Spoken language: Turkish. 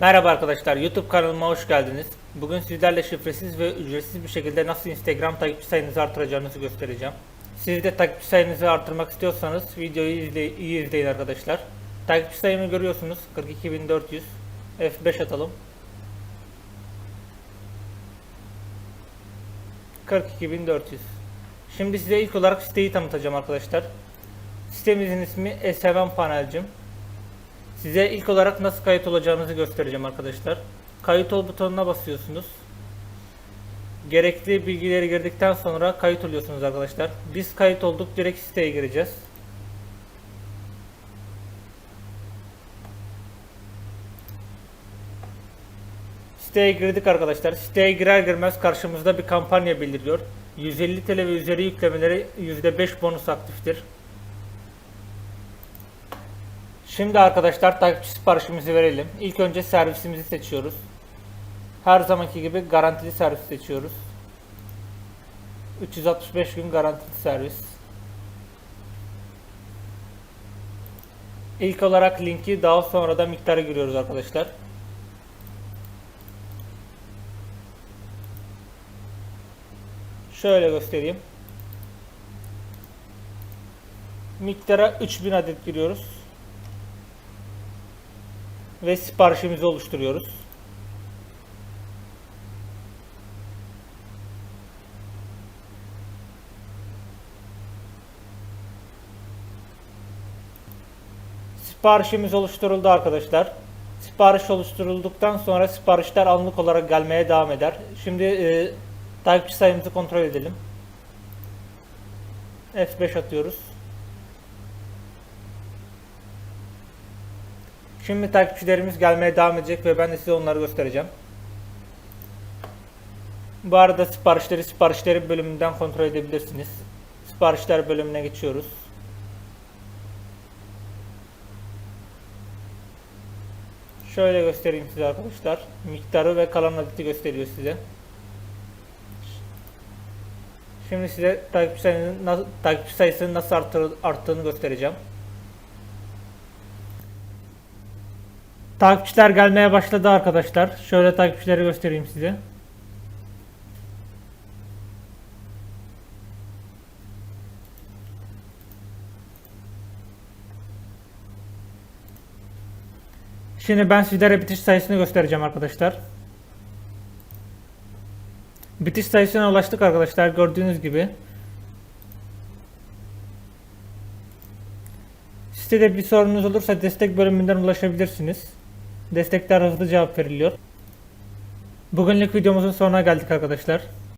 Merhaba arkadaşlar, YouTube kanalıma hoş geldiniz. Bugün sizlerle şifresiz ve ücretsiz bir şekilde nasıl Instagram takipçi sayınızı artıracağınızı göstereceğim. Siz de takipçi sayınızı artırmak istiyorsanız videoyu izley iyi izleyin arkadaşlar. Takipçi sayımı görüyorsunuz, 42400. F5 atalım. 42400. Şimdi size ilk olarak siteyi tanıtacağım arkadaşlar. Sitemizin ismi S7 Panelcim. Size ilk olarak nasıl kayıt olacağınızı göstereceğim arkadaşlar. Kayıt ol butonuna basıyorsunuz. Gerekli bilgileri girdikten sonra kayıt oluyorsunuz arkadaşlar. Biz kayıt olduk direkt siteye gireceğiz. Siteye girdik arkadaşlar. Siteye girer girmez karşımızda bir kampanya bildiriyor. 150 TL ve üzeri yüklemeleri %5 bonus aktiftir. Şimdi arkadaşlar takipçi siparişimizi verelim. İlk önce servisimizi seçiyoruz. Her zamanki gibi garantili servis seçiyoruz. 365 gün garantili servis. İlk olarak linki daha sonra da miktarı giriyoruz arkadaşlar. Şöyle göstereyim. Miktara 3000 adet giriyoruz ve siparişimizi oluşturuyoruz. Siparişimiz oluşturuldu arkadaşlar. Sipariş oluşturulduktan sonra siparişler anlık olarak gelmeye devam eder. Şimdi e, takipçi sayımızı kontrol edelim. F5 atıyoruz. Şimdi takipçilerimiz gelmeye devam edecek ve ben de size onları göstereceğim. Bu arada siparişleri siparişleri bölümünden kontrol edebilirsiniz. Siparişler bölümüne geçiyoruz. Şöyle göstereyim size arkadaşlar. Miktarı ve kalan adeti gösteriyor size. Şimdi size takipçi sayısının, takipçi sayısının nasıl arttığını göstereceğim. Takipçiler gelmeye başladı arkadaşlar. Şöyle takipçileri göstereyim size. Şimdi ben sizlere bitiş sayısını göstereceğim arkadaşlar. Bitiş sayısına ulaştık arkadaşlar gördüğünüz gibi. Sitede bir sorunuz olursa destek bölümünden ulaşabilirsiniz. Destekler hızlı cevap veriliyor. Bugünlük videomuzun sonuna geldik arkadaşlar.